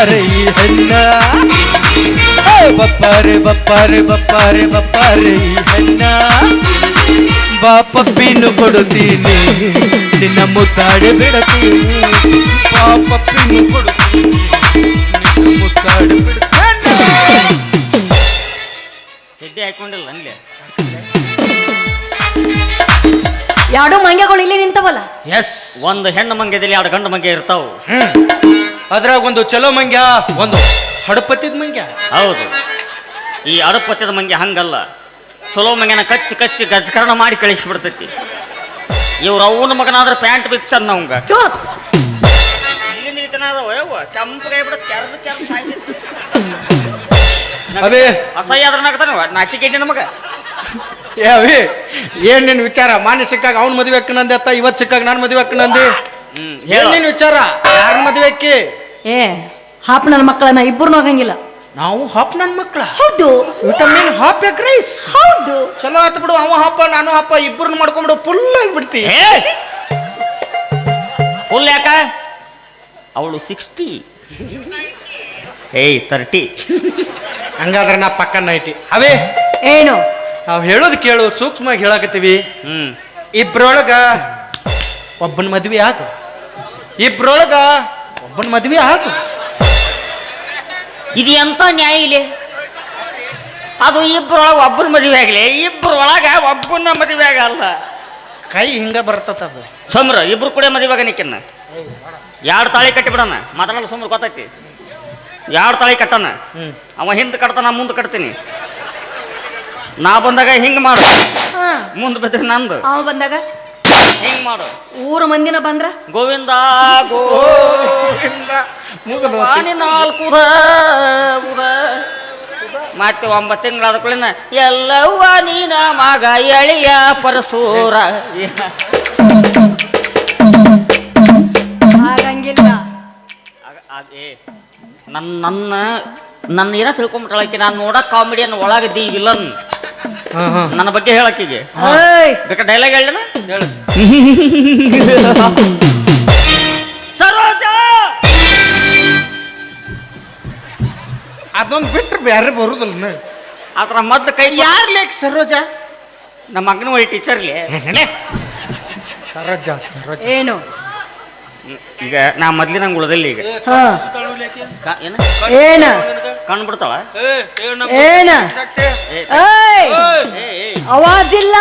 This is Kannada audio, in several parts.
ಬಪ್ಪಾರೆ ಈ ಹೆಣ್ಣ. ಬಪ್ಪರೆ ಬಪ್ಪಾರೆ ಬಪ್ಪಾರೆ ಬಪ್ಪಾರೆ ಬಪ್ಪಾರೆ ಈ ಹೆಣ್ಣ. ಬಾ ಪಪ್ಪಿನು ಕೊಡುತ್ತೀನಿ ನಿನ್ನ ಮುತ್ತಾಡಿ ಬಿಡತೀನಿ ಬಾ ಪಪ್ಪಿನು ಕೊಡುತ್ತೀನಿ ನಿನ್ನ ಮುತ್ತಾಡಿ ಬಿಡುತ್ತೇನೆ. ಚಡ್ಡಿ ಹಾಕೊಂಡಿಲ್ಲ ಅಲ್ಲೇ ಎರಡು ಮಂಗ್ಯಗಳು ಇಲ್ಲಿ ನಿಂತವಲ್ಲ? ಎಸ್ ಒಂದು ಹೆಣ್ಣು ಮಂಗ್ಯದಲ್ಲಿ ಎರಡು ಗಂಡು ಮಂಗ್ಯ ಇರ್ತಾವು. ಹ್ಮ್. ಅದ್ರಾಗ ಒಂದು ಚಲೋ ಮಂಗ್ಯ ಒಂದು ಹಡಪತ್ತಿದ ಮಂಗ್ಯ. ಹೌದು. ಈ ಅಡಪತ್ಯದ ಮಂಗ್ಯ ಹಂಗಲ್ಲ. ಚಲೋ ಮಂಗ್ಯನ ಕಚ್ಚಿ ಕಚ್ಚಿ ಗಜ್ಕರಣ ಮಾಡಿ ಕಳಿಸಿಬಿಡ್ತೈತಿ. ಇವ್ರ ಅವನ ಮಗನಾದ್ರೆ ಪ್ಯಾಂಟ್ ಬಿಚ್ಚ ಅವಂಗ ಅದೇ ಅವೇ ಅಸಹ್ಯ ಅದ್ರ ನಗ್ತಾನೆ ನಾಚಿಕೆ ಮಗ. ಏ ಅವಿ ಏನ್ ನಿನ್ ವಿಚಾರ? ಮಾನ್ಯ ಸಿಕ್ಕಾಗ ಅವ್ನ ಮದುವೆ ಅಕ್ಕನಂದೆ ಅತ್ತ ಇವತ್ ಸಿಕ್ಕಾಗ ನಾನ್ ಮದುವೆ ಅಕ್ಕನಂದಿ ಹ್ಮ್ ಏನ್ ಹೇಳು ನಿನ್ ವಿಚಾರ? ಯಾರ ಮದುವೆ ಅಕ್ಕಿ ಏ ಹಾಪ್ ನನ್ನ ಮಕ್ಕಳನ್ನ ಹೋಗಂಗಿಲ್ಲ ಆಗಂಗಿಲ್ಲ. ನಾವು ಹಾಪ್ ನನ್ ಮಕ್ಕಳ. ಹೌದು. ವಿಟಮಿನ್ ಹಾಪ್ ಎಗ್ ರೈಸ್ ಹೌದು. ಚಲೋ ಆಯ್ತು ಬಿಡು ಅವ ಹಾಪ ನಾನು ಹಾಪ ಇಬ್ಬರನ್ನ ಮಾಡ್ಕೊಂಡ್ಬಿಡು ಫುಲ್ ಆಗಿಬಿಡ್ತಿ. ಫುಲ್ ಯಾಕ? ಅವಳು ಸಿಕ್ಸ್ಟಿ ಏಯ್ ತರ್ಟಿ ಹಂಗಾದ್ರೆ ನಾ ಪಕ್ಕ ನೈಟಿ ಅವೇ ಏನು? ನಾವು ಹೇಳೋದು ಕೇಳು ಸೂಕ್ಷ್ಮವಾಗಿ ಹೇಳಕತ್ತೀವಿ. ಹ್ಮ್. ಇಬ್ರೊಳಗ ಒಬ್ಬನ ಮದ್ವೆ ಆಗು ಇಬ್ರೊಳಗ ಒಬ್ಬನ ಮದ್ವೆ ಹಾಕು ಇದು ಎಂತ ನ್ಯಾಯ ಇಲ್ಲಿ? ಅದು ಇಬ್ಬರೊಳಗ ಒಬ್ಬರ ಮದುವೆ ಆಗಲಿ ಇಬ್ಬರೊಳಗ ಒಬ್ಬನ ಮದುವೆ ಆಗಲ್ಲ. ಕೈ ಹಿಂಗ ಬರ್ತದ ಅದು. ಸಮ್ರ ಇಬ್ರು ಕೂಡ ಮದುವೆ ಆಗ ನಿಕ್ಕಿನ್ನ ಎರಡು ತಾಳಿ ಕಟ್ಟಿಬಿಡೋಣ? ಮಾತಾಡಲ್ಲ ಸುಮ್ರ ಗೊತ್ತೈತಿ. ಎರಡು ತಾಳಿ ಕಟ್ಟಣ? ಅವ ಹಿಂದೆ ಕಟ್ತಾನ ನಾ ಮುಂದೆ ಕಟ್ತೀನಿ. ನಾ ಬಂದಾಗ ಹಿಂಗ್ ಮಾಡು. ಮುಂದೆ ಬಿದ್ರೆ ನಂದು. ಅವ ಬಂದಾಗ? ಹಿಂಗ್ ಮಾಡು. ಊರ ಮಂದಿನ ಬಂದ್ರ? ಗೋವಿಂದ ಗೋ ಮುಗಿದು ವಾಣಿ ನಾಲ್ಕು. ಮತ್ತೆ ಒಂಬತ್ತು ತಿಂಗಳಾದ ಕೂಡಲಿನ ಎಲ್ಲವ್ವ ನೀನ ಮಗ ಎಳಿಯ ಪರಸೂರ ಆಗಂಗಿಲ್ಲ ಆಗ- ಆಗ- ಏ, ನನ್ನ ನನ್ನ ನನ್ನ ಏನ ತಿಳ್ಕೊಂಬಿಟ್ಟಾಳಕ್ಕೆ ನಾನು ನೋಡಕ್ ಕಾಮಿಡಿಯನ್ ಒಳಗದ್ದಿ ವಿಲನ್. ಹಾ ಹಾ. ನನ್ನ ಬಗ್ಗೆ ಹೇಳಕ್ಕಿಗೆ. ಏಯ್. ಬೇಕಾ ಡೈಲಾಗ್ ಹೇಳ ಹೇಳು. ಅದೊಂದು ಬಿಟ್ಟರೆ ಬೇರೆ ಬರುದಿಲ್ಲ ಅದ್ರ ಮೊದ್ಲು ಕೈ ಯಾರು ಲೇಕ್ ಸರೋಜ? ನಮ್ಮ ಅಂಗನವಾಡಿ ಟೀಚರ್ಲಿ ಸರೋಜ ಸರೋಜ. ಏನು? ಈಗ ನಾ ಮೊದ್ಲಿನಂಗ್ ಉಳ್ದಲ್ಲಿ ಈಗ. ಹಾ. ಕ- ಏನ? ಏನ? ಕಣ್ಣು ಬಿಡ್ತಾಳ ಏನ? ಏ ಏಯ್! ಏ ಏ. ಅವಾಜಿಲ್ಲ.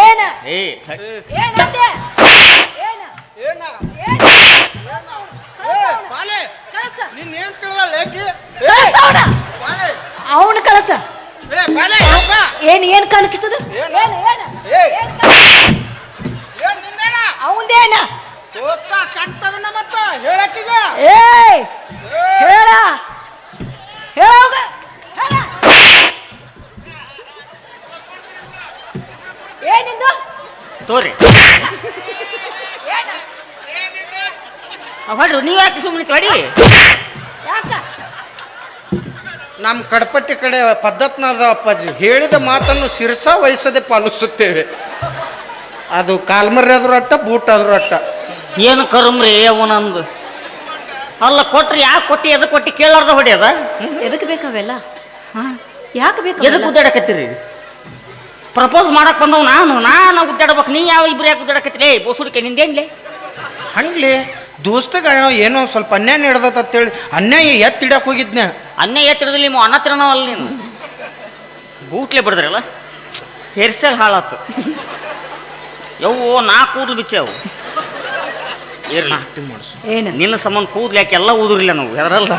ಏನ? ಏ ಏನಂದೆ ಏನ ಏನ? ಕಳ್ಸ. ನಿನ್ನೇನ್ ತಿಳಿದಲ್ಲ ಏಕೆ ಕಳ್ಸ ಅವ್ನ. ಅವನು ಕಳಸ. ಏ ಬಾಲೆ ಏನ್ ಏನ್ ಕಣಕಿಸದ ಏನು? ಏನ್ ಏನ್? ಏಯ್. ಏನ್ ಕಣಕಿಸದ? ಏನ್ ನಿಂದೇನ? ಅವಂದೇನ ಹೇಳ. ಏನಿಂದು ತೋರಿ. ಹೊಡ್ರಿ ನೀವ್ ಯಾಕೆ ಸುಮ್ಮನೆ ತೊಡಿ ಯಾಕ? ನಮ್ಮ ಕಡಪಟ್ಟಿ ಕಡೆ ಪದ್ಧತ್ನಾದ ಅಪ್ಪಾಜಿ ಹೇಳಿದ ಮಾತನ್ನು ಶಿರಸ ವಹಿಸದೆ ಪಾಲಿಸುತ್ತೇವೆ ಅದು ಕಾಲ್ಮರಿ ಆದ್ರೂ ಅಟ್ಟ ಬೂಟ್ ಆದ್ರೂ ಅಟ್ಟ. ಏನು ಕರುಮ್ರಿ ಅವನಂದು ಅಲ್ಲ ಕೊಟ್ರಿ ಯಾಕೆ ಕೊಟ್ಟಿ ಎದಕ್ಕೆ ಕೊಟ್ಟಿ ಕೇಳಾರ್ದ ಹೊಡಿಯದ ಎದಕ್ ಹಾಂ ಯಾಕೆ ಬೇಕು ಎದಕ್ಕೆ ಉದ್ದಾಡಕತ್ತೀರಿ? ಪ್ರಪೋಸ್ ಮಾಡಕ್ ಬಂದವ್ ನಾನು ನಾನು ಉದ್ದಾಡ್ಬೇಕು ನೀ ಯಾವ ಇಬ್ರು ಯಾಕೆ ಉದ್ದಾಡಕತ್ತೀರಿ? ಏ ಬೋಸುಡಿಕೆ ನಿಂದೇನ್ಲೆ ಹಂಗ್ಲಿ? ದೋಸ್ತಗ ಏನೋ ಸ್ವಲ್ಪ ಅನ್ಯಾಯ ನಡೆದತ್ತೇಳಿ ಅನ್ಯಾಯ ಎತ್ತಿಡಕ್ಕೆ ಹೋಗಿದ್ನ ಅನ್ನೇ ಎತ್ತರದಲ್ಲಿ ನಿಮ್ಮ ಅನ್ನ ಅಲ್ಲಿ ನೀನು. ಬೂಟ್ಲೆ ಬಿಡದ್ರಲ್ಲ? Hair style ಹಾಳಾತು. ಯವ್ವೋ ನಾ ಕೂದಲು ಬಿಚ್ಚಾವು ಇರ್ಲಿ. ಏನು? ನಿನ್ನ ಸಂಬಂಧ ಕೂದಲು ಯಾಕೆ ಎಲ್ಲ ಊದ್ರಿಲ್ಲ ನಾವು? ಯಾರಲ್ಲ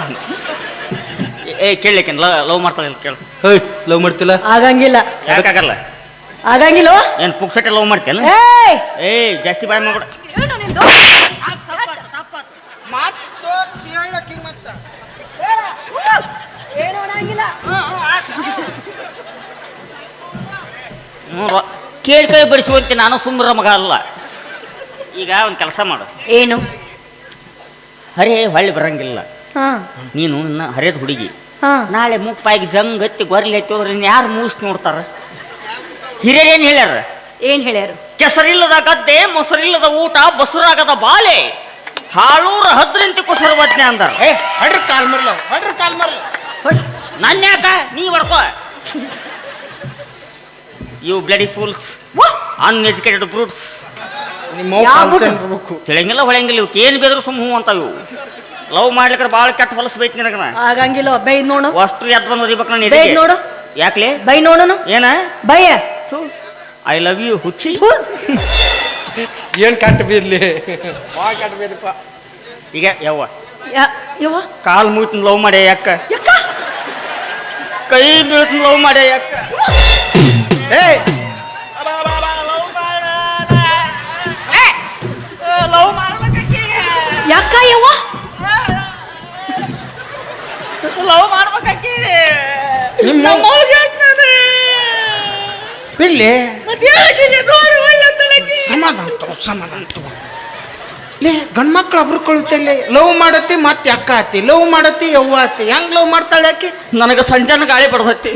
ಏ ಕೇಳಲಿಕ್ಕೆ ಲವ್ ಮಾಡ್ತಾಳೆ ಕೇಳು. ಹೇಯ್ ಲವ್ ಮಾಡ್ತಿಲ್ಲ? ಆಗಂಗಿಲ್ಲ. ಯಾಕಾಗಲ್ಲ ಆಗಂಗಿಲ್ಲ? ಏನು ಪುಕ್ಸಟ್ಟೆ ಲವ್ ಮಾಡ್ತೇನೆ ಏಯ್! ಏಯ್ ಜಾಸ್ತಿ ಬಾಯ್ ಮಾಡ್ಬಿಡ. ಕೇಳಿ ಕೇಳಿ ಬಡಿಸುವಂತೆ ನಾನು ಸುಮ್ಮರ ಮಗ ಅಲ್ಲ. ಈಗ ಒಂದು ಕೆಲಸ ಮಾಡು. ಏನು? ಹರೇ ಹೊಳ್ಳಿ ಬರಂಗಿಲ್ಲ. ಹಾ. ನೀನು ನನ್ನ ಹರಿಯದ ಹುಡುಗಿ. ಹಾ. ನಾಳೆ ಮುಪ್ಪಾಗಿ ಜಂಗ್ ಹತ್ತಿ ಗೊರ್ಲಿ ಹತ್ತಿ ಹೋದ್ರೆ ಯಾರು ಮೂಸ್ ನೋಡ್ತಾರ? ಹೇಳ್ಯಾರ ಏನು ಹೇಳ್ಯಾರ? ಏನ್ ಹೇಳ್ಯಾರು? ಕೆಸರಿಲ್ಲದ ಗದ್ದೆ ಮೊಸರಿಲ್ಲದ ಊಟ ಬಸುರಾಗದ ಬಾಲೆ. ಹಾಳೂರ ಹದ್ರಂತಿ ಕುಸರ್ವಜ್ಞ ಅಂದಾರ. ಏ ಹೊಡ್ರಿ ಕಾಲ್ ಮರ್ಲ ಹೊಡ್ರಿ ಕಾಲ್ ಮರ್ಲ. ನನ್ನ ಯಾಕ ನೀ ಬರ್ಕೋ you bloody fools uneducated brutes ತಿಳಿಯಂಗಿಲ್ಲ ಹೊಳೆಯಂಗಿಲ್ಲ ಇವಕ್ಕೆ ಏನು ಬೇದ್ರು ಸುಮ್ಮ ಹೂ ಅಂತ ಇವು. ಲವ್ ಮಾಡ್ಲಿಕ್ಕೆ ಭಾಳ ಕೆಟ್ಟ ಹೊಲಸು ಬೈತಿ ನಿನಗನ. ಆಗಂಗಿಲ್ಲ ಬೈ ನೋಡು. ಅಷ್ಟು ಎದ್ದು ಬಂದು ಒದಿಬೇಕು ನಾನು ಬೈ. ನೋಡು. ಯಾಕ್ಲೆ? ಬೈ ನೋಡೋನು. ಏನ? ಬೈಯ. ಐ ಲವ್ ಯು ಹುಚ್ಚಿ. ಏನ್ ಕಟ್ ಬೀರ್ಲಿ? ಭಾಳ ಕಟ್ ಬೀರಪ್ಪ ಈಗ ಯವ್ವ. ಯಾ- ಯವ್ವ. ಕಾಲ್ ಮುಗಿತಿನ ಲವ್ ಮಾಡ್ಯ ಯಾಕ? ಯಾಕ? ಕೈ ಬೀಳ್ತಿನ ಲವ್ ಮಾಡ್ಯ ಯಾಕ? ಏ ಲವ್ ಮಾಡ್ಬೇಕಿ ಯಾಕ ಯವ್ವ? ಲವ್ ಮಾಡ್ಬೇಕಿ ನಿಮ್ಮ. ಸಮಾಧಾನ ತಗೋ ಸಮಾಧಾನ ತಗೋ. ಲೇ ಒಬ್ರು ಲವ್ ಮಾಡತ್ತಿ ಮತ್ತೆ ಅಕ್ಕ ಆತಿ ಲವ್ ಮಾಡತ್ತಿ ಯವ್ವ ಆತಿ. ಹೆಂಗ್ ಲವ್ ಮಾಡ್ತಾಳೆ ಆಕಿ? ನನಗೆ ಸಂಜಾನ ಗಾಳಿ ಬಡ್ದತ್ತಿ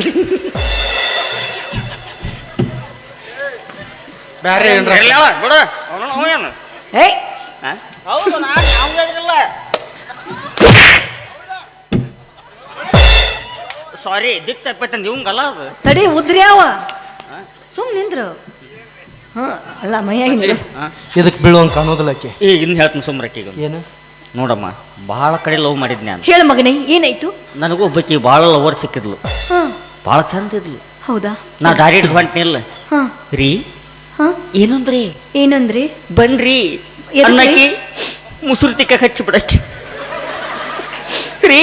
ಬ್ಯಾರೆ ಏನ್ರ ಬಿಡು. ಅವನು ಅವನು ಏಯ್. ಹೌದು ನಾನು ಯಾವ್ದಾದ್ರಿಲ್ಲ ಸಾರಿ ದಿಕ್ ತಪ್ಪೈತಂದ ಇವಂಗಲ್ಲ ಅದು. ತಡಿ ಉದ್ರಿ ಅವ. ಸುಮ್ ನಿಂದ್ರು. ಹಾ ಅಲ್ಲ ಮೈಯಾಗಿ ನಿಂದ್ರು. ಇದಕ್ಕೆ ಇದಕ್ ಬೀಳುವಂಗ ಕಾಣೋದಿಲ್ಲ ಆಕಿ. ಈಗ ಇನ್ನು ಹೇಳ್ತೀನಿ ಸುಮ್ರಕ್ಕೀಗ ಏನು? ನೋಡಮ್ಮ ಭಾಳ ಕಡೆ ಲವ್ ಮಾಡಿದ್ನಿ ನಾನು. ಹೇಳು ಮಗನೇ ಏನಾಯ್ತು? ನನಗೂ ಒಬ್ಬಾಕಿ ಭಾಳ ಲವರ್ ಸಿಕ್ಕಿದ್ಲು. ಹಾ. ಭಾಳ ಚಂದ ಇದ್ಲು. ಹೌದಾ? ನಾ ಡೈರೆಕ್ಟ್ ಹೊಂಟ್ನಿಲ್ಲ ಹಾ. ರೀ ಏನಂದ್ರಿ? ಏನಂದ್ರಿ? ಬನ್ರಿ? ಅನ್ನಕ್ಕೆ ಮುಸುರು ತಿಕ್ಕ ಹಚ್ಚಿ ಬಿಡಕ್ಕೆ ರೀ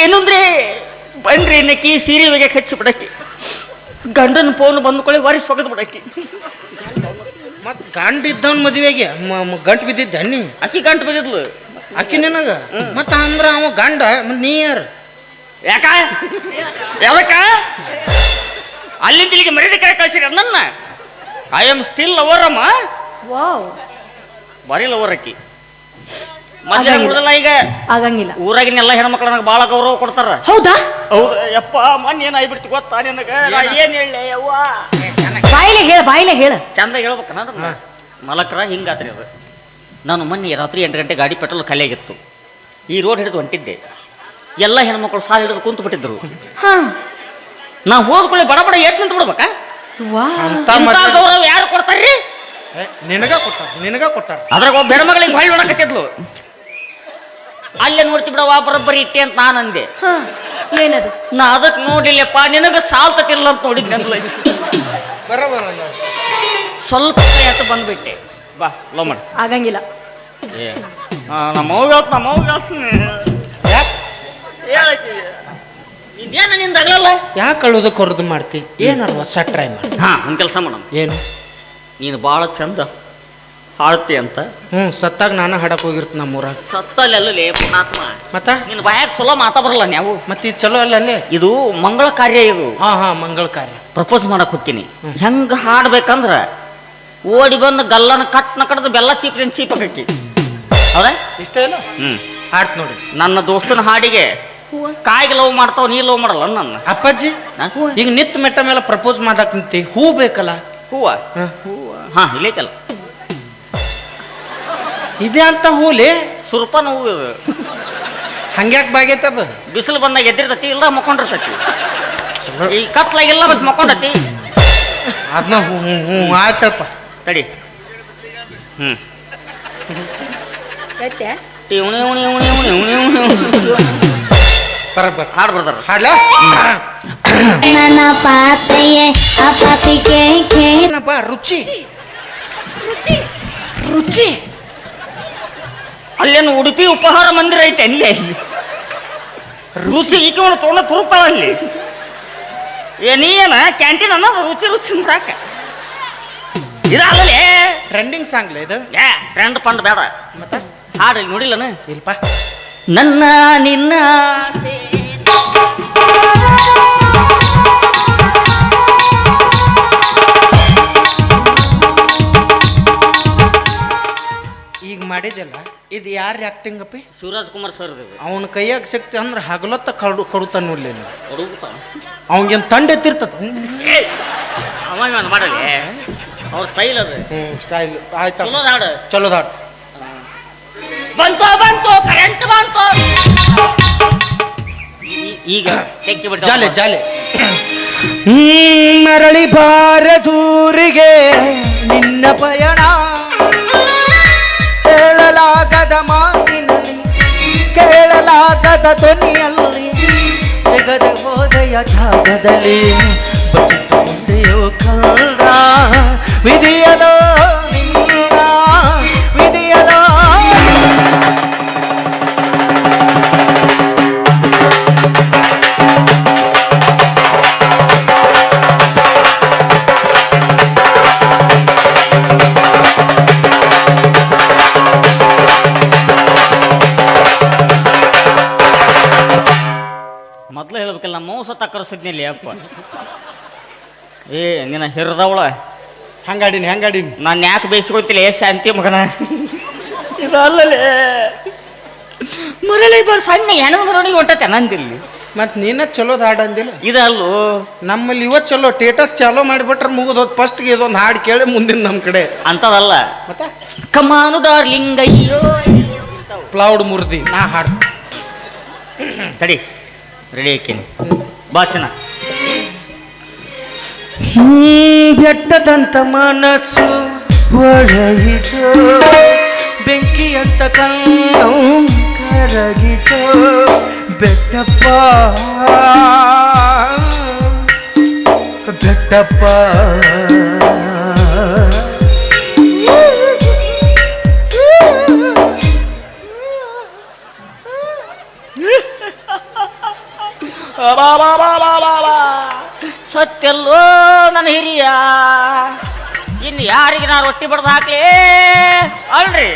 ಏನಂದ್ರೆ? ಬನ್ರಿ ಅನ್ನಕ್ಕೆ ಸೀರೆ ಒಗೆ ಹಚ್ಚಿ ಬಿಡಕ್ಕೆ ಗಂಡನ ಫೋನ್ ಬಂದ್ಕೊಳ್ಳಿ ವಾರಿ ಒಗದು ಬಿಡಕ್ಕೆ ಮತ್ ಗಂಡ ಇದ್ದವನ್ ಮದುವೆಗೆ ಗಂಟ್ ಬಿದ್ದಿದ್ದ ನೀ ಅಕ್ಕಿ ಗಂಟು ಬಿದ್ದಿದ್ಲು. ಅಕ್ಕಿ ನಿನಗ? ಮತ್ತ ಅಂದ್ರ ಅವ ಗಂಡ ಮತ್ ನೀ ಯಾರು? ಯಾಕ? ಯಾವಕ್ಕ? ಅಲ್ಲಿಂದ ಇಲ್ಲಿಗೆ ಮರ್ಯಾದೆ ಕಳ್ಸಿರ ನನ್ನ? ಐ ಆಮ್ ಸ್ಟಿಲ್ ಲವರ್ ಅಮ್ಮ ವಾವ್ ಬರೀ ಲವರ್ ಅಕ್ಕಿ ಮೊದ್ಲೇ ಅದಾಗಿದೆ. ಹುಡುಗಲ್ಲ ಈಗ. ಆಗಂಗಿಲ್ಲ. ಊರಾಗಿನ ಎಲ್ಲ ಹೆಣ್ಮಕ್ಳು ನನಗೆ ಭಾಳ ಗೌರವ ಕೊಡ್ತಾರ. ಹೌದಾ? ಹೌದು. ಯಪ್ಪ ಮೊನ್ನೆ ಏನಾಗ್ಬಿಡ್ತು ಗೊತ್ತಾ ನಿನಗ? ನಾ ಏನ್? ಹೇಳಿ. ಅವ್ವ ಬಾಯಿಲೆ ಹೇಳ ಬಾಯಿಲೆ ಹೇಳ. ಚಂದ ಹೇಳ್ಬೇಕನ ಅದನ್ನ? ಮಲಕ್ರ ಹಿಂಗಾತ್ರಿ ಅದು. ನಾನು ಮೊನ್ನೆ ರಾತ್ರಿ ಎಂಟು ಗಂಟೆ ಗಾಡಿ ಪೆಟ್ರೋಲ್ ಖಾಲಿ ಆಗಿತ್ತು. ಈ ರೋಡ್ ಹಿಡಿದು ಹೊಂಟಿದ್ದೆ. ಎಲ್ಲ ಹೆಣ್ಮಕ್ಳು ಸಾಲ ಹಿಡಿದು ಕುಂತು ಬಿಟ್ಟಿದ್ರು ಹಾ. ನಾ ಹೋದ್ಕೊಳ್ಳಿ ಬಡ ಬಡ ಏಟ್ ನಿಂತು ಬಿಡ್ಬೇಕಾ ಅಂತ ಇಂಥ ಗೌರವ ಯಾರು ಕೊಡ್ತಾರ್ರಿ ಏ, ನಿನಗ ಕೊಟ್ಟಾರ ನಿನಗ ಕೊಟ್ಟಾರ ಅದ್ರಾಗ ಒಬ್ಬ ಹೆಣ್ಮಗಳಿಗೆ ಹೊಳ್ಳಿ ನೋಡಕತ್ತಿದ್ಲು ಅಲ್ಲೇ ನೋಡ್ತಿ ಬಿಡವಾ ಬರೋಬ್ಬರಿ ಇಟ್ಟೆ ಅಂತ ನಾನು ಅಂದೆ ಹಾ ಏನದು ನಾ ಅದಕ್ಕೆ ನೋಡಿಲ್ಲಪ್ಪ ನಿನಗ ಸಾಲ್ತತಿಲ್ಲ ಅಂತ ನೋಡಿದ್ದೆ ಅಂದ್ಲು ಬರೋಬರ ಸ್ವಲ್ಪ ಬಂದ್ಬಿಟ್ಟೆ ಬಾ ಲೋ ಮಾಡು ಆಗಂಗಿಲ್ಲ ನಮ್ಮ ಹೇಳ್ತ ನಮ್ಮ ಅವ್ಗ ಹೇಳ್ತೀನಿ ಯಾಕೆ ಹೇಳಕ್ಕೆ ಇದೇನ ನಿಂದ ಆಗಲ್ಲ ಯಾಕೆ ಅಳುದು ಕೊರದು ಮಾಡ್ತಿ? ಏನಾರು ಹೊಸ ಟ್ರೈ ಮಾಡಿ. ಹಾ ಒಂದು ಕೆಲಸ ಮಾಡೋಣ. ಏನು? ನೀನು ಭಾಳ ಚಂದ ಹಾಡ್ತಿ ಅಂತ. ಹ್ಞೂ ಸತ್ತಾಗ ನಾನು ಹಾಡಕ್ ಹೋಗಿರ್ತ ನಮ್ಮೂರಾಗ. ಸತ್ತಲ್ಲೆಲ್ಲೇ ಪುಣಾತ್ಮ ಮತ್ತ? ನಿನ್ನ ಬಾಯಾಗ ಚಲೋ ಮಾತಾ ಬರಲ್ಲ ನೀವು ಮತ್ತೆ ಇದು ಚಲೋ ಅಲ್ಲ ಅಲ್ಲೇ ಇದು ಮಂಗಳ ಕಾರ್ಯ ಇದು. ಹಾ ಹಾ ಮಂಗಳ ಕಾರ್ಯ. ಪ್ರಪೋಸ್ ಮಾಡಕ್ ಹೋಗ್ತೀನಿ. ಹೆಂಗ ಹಾಡ್ಬೇಕಂದ್ರ ಓಡಿ ಬಂದು ಗಲ್ಲನ ಕಟ್ನ ಕಡ್ದು ಬೆಲ್ಲ ಚೀಪಿನ ಚೀಪ ಕಟ್ಟಿ ಹೌದಾ? ಇಷ್ಟ ಇಲ್ಲ? ಹ್ಞೂ ಹಾಡ್ತ ನೋಡಿ. ನನ್ನ ದೋಸ್ತನ ಹಾಡಿಗೆ ಕಾಯಿಗೆ ಲವ್ ಮಾಡ್ತಾವ ನೀ ಲವ್ ಮಾಡಲ್ಲ ನನ್ನ. ಅಪ್ಪಾಜಿ ಈಗ ನಿತ್ ಮೆಟ್ಟ ಮೇಲೆ ಪ್ರಪೋಸ್ ಮಾಡಕ್ ನಿಂತಿ ಹೂ ಬೇಕಲ್ಲ? ಹೂವ? ಹಾ. ಹಾ ಇಲ್ಲೈತಲ್ಲ ಇದೆ ಅಂತ ಹೂಲಿ? ಸುರ್ಪನ ಹೂವು ಇದು ಹಂಗ್ಯಾಕ್ ಬಾಗೈತದ? ಬಿಸಿಲು ಬಂದಾಗ ಎದ್ದಿರ್ತತಿ ಇಲ್ಲ ಮಕ್ಕೊಂಡಿರ್ತತಿ. ಈ ಕತ್ಲಾಗಿಲ್ಲ ಮತ್ತೆ ಮಕ್ಕೊಂಡತಿ ಅದನ್ನ ಹೂ ಹ್ಞೂ ಹ್ಞೂ ಆಯ್ತಪ್ಪ. ತಡಿ. ಹ್ಞೂ ಸತ್ಯ ಉಣಿ ಉಣಿ ಉಣಿ ಉಣಿ ಉಣಿ ಉಣಿ ಉಣಿ. ಬರಬ್ಬರ ಹಾಡ್ ಬರ್ತಾರ ಹಾಡ್ಲ ನನ್ನ ಪಾತ್ರೆಯೇ ಅಪತಿಗೆ ಏನಪ್ಪ ರುಚಿ ರುಚಿ ರುಚಿ ಅಲ್ಲೇನು ಉಡುಪಿ ಉಪಹಾರ ಮಂದಿರ ಐತೆ ಅಲ್ಲೇ ಅಲ್ಲಿ ರುಚಿ ಈಕೆ ಒಂದು ತೊಗೊಂಡು ತುರುಕ್ತಾಳ ಅಲ್ಲಿ ಏ ನೀ ಏನ ಕ್ಯಾಂಟೀನ್ ಅನ್ನೋದು ರುಚಿ ರುಚಿ ನೋಡಾಕ ಇದಲ್ಲೇ ಟ್ರೆಂಡಿಂಗ್ ಸಾಂಗ್ಲ ಇದು ಏ ಟ್ರೆಂಡ್ ಪಂಡ್ ಬೇಡ ಮತ್ತ ಹಾಡು ಇಲ್ಲಿ ನೋಡಿಲ್ಲನ ಇಲ್ಪ ನನ್ನ ನಿನ್ನ ಆಸೆ. ಈಗ ಮಾಡಿದೆಲ್ಲ ಇದು ಯಾರು ಆಕ್ಟಿಂಗ್ ಅಪ್ಪಿ ಶಿವರಾಜ್ ಕುಮಾರ್ ಸರ್ ಅವನ ಕೈಯಾಗ ಶಕ್ತಿ ಅಂದ್ರೆ ಹಗಲತ್ತ ಕಡು ಕಡುತಾನ ನೋಡ್ಲಿ ನೀವು. ಹುಡುಗುತ್ತಾನ ಅವಂಗೇನು ತಂಡ ಎತ್ತಿರ್ತದ? ಅವ ಮಾಡಲಿ. ಅವ್ರ ಸ್ಟೈಲ್ ಅದು. ಹ್ಞೂ ಸ್ಟೈಲ್ ಆಯ್ತು? ಚಲೋ ಹಾಡು. ಚಲೋ ಹಾಡು. ಬಂತು ಬಂತು ಕರೆಂಟ್ ಬಂತು. ಈಗ ತೆಗ್ದು. ಜಾಲೆ ಜಾಲೆ. ಮರಳಿ ಬಾರ ದೂರಿಗೆ ನಿನ್ನ ಪಯಣ. ಕೇಳಲಾಗದ ಧ್ವನಿಯಲ್ಲಿ ಜಗದ ಹೋದೆಯ ಜಾಗದಲ್ಲಿ ಬಚ್ಚಿಟ್ಟುಕೊಂಡೆಯೋ ಮುಂದೆಯೋ ಕಲ್ರ ನಿನ್ನ ಮೋಸ ತಕ್ಕರಿಸಿದ್ನಿಲ್ಲ ಅಪ್ಪ ಏ ನಿನ್ನ ಹಿರಿದವಳ. ಹಂಗಾಡಿನಿ ಹಂಗಾಡಿನಿ? ನಾನು ಯಾಕೆ ಬೇಯಿಸ್ಕೊತಿಲ್ಲ? ಏ ಶಾಂತಿ ಮಗನ. ಇದಲ್ಲಲೇ ಮುರಳಿ ಬರ್ ಸಣ್ಣ ಹೆಣ್ಣು ಮರಳಿ ಹೊಂಟತೆ ನಂದಿಲ್ಲಿ. ಮತ್ತೆ ನೀನ ಚಲೋ ಹಾಡ್ ಅಂದಿಲ್ಲ? ಇದಲ್ಲೂ? ನಮ್ಮಲ್ಲಿ ಇವತ್ತು ಚಲೋ ಟೇಟಸ್ ಚಾಲೋ ಮಾಡಿಬಿಟ್ರೆ ಮುಗಿದೋದು ಫಸ್ಟ್ಗೆ ಇದೊಂದು ಹಾಡು ಕೇಳಿ ಮುಂದಿನ ನಮ್ಮ ಕಡೆ. ಅಂತದಲ್ಲ? ಮತ್ತೆ? ಕಮಾನು ಡಾರ್ಲಿಂಗ್ ಅಯ್ಯೋ ಪ್ಲೌಡ್ ಮುರ್ದಿ ನಾ ಹಾಡು ತಡಿ ರೆಡಿ ಹಾಕೀನಿ ಚೆನ್ನ ಬೆಟ್ಟದಂತ ಮನಸ್ಸು ಒಳಗಿತು ಬೆಂಕಿಯಂತ ಕಣ್ಣು ಕರಗಿತು ಬೆಟ್ಟಪ್ಪ. ಬೆಟ್ಟಪ್ಪ. ಸತ್ಯಲ್ಲೋ ನನ್ನ ಹಿರಿಯ. ಇನ್ನು ಯಾರಿಗೆ ರೊಟ್ಟಿ ಬಡ್ದು ಹಾಕ್ಲಿ? ಅಲ್ರಿ.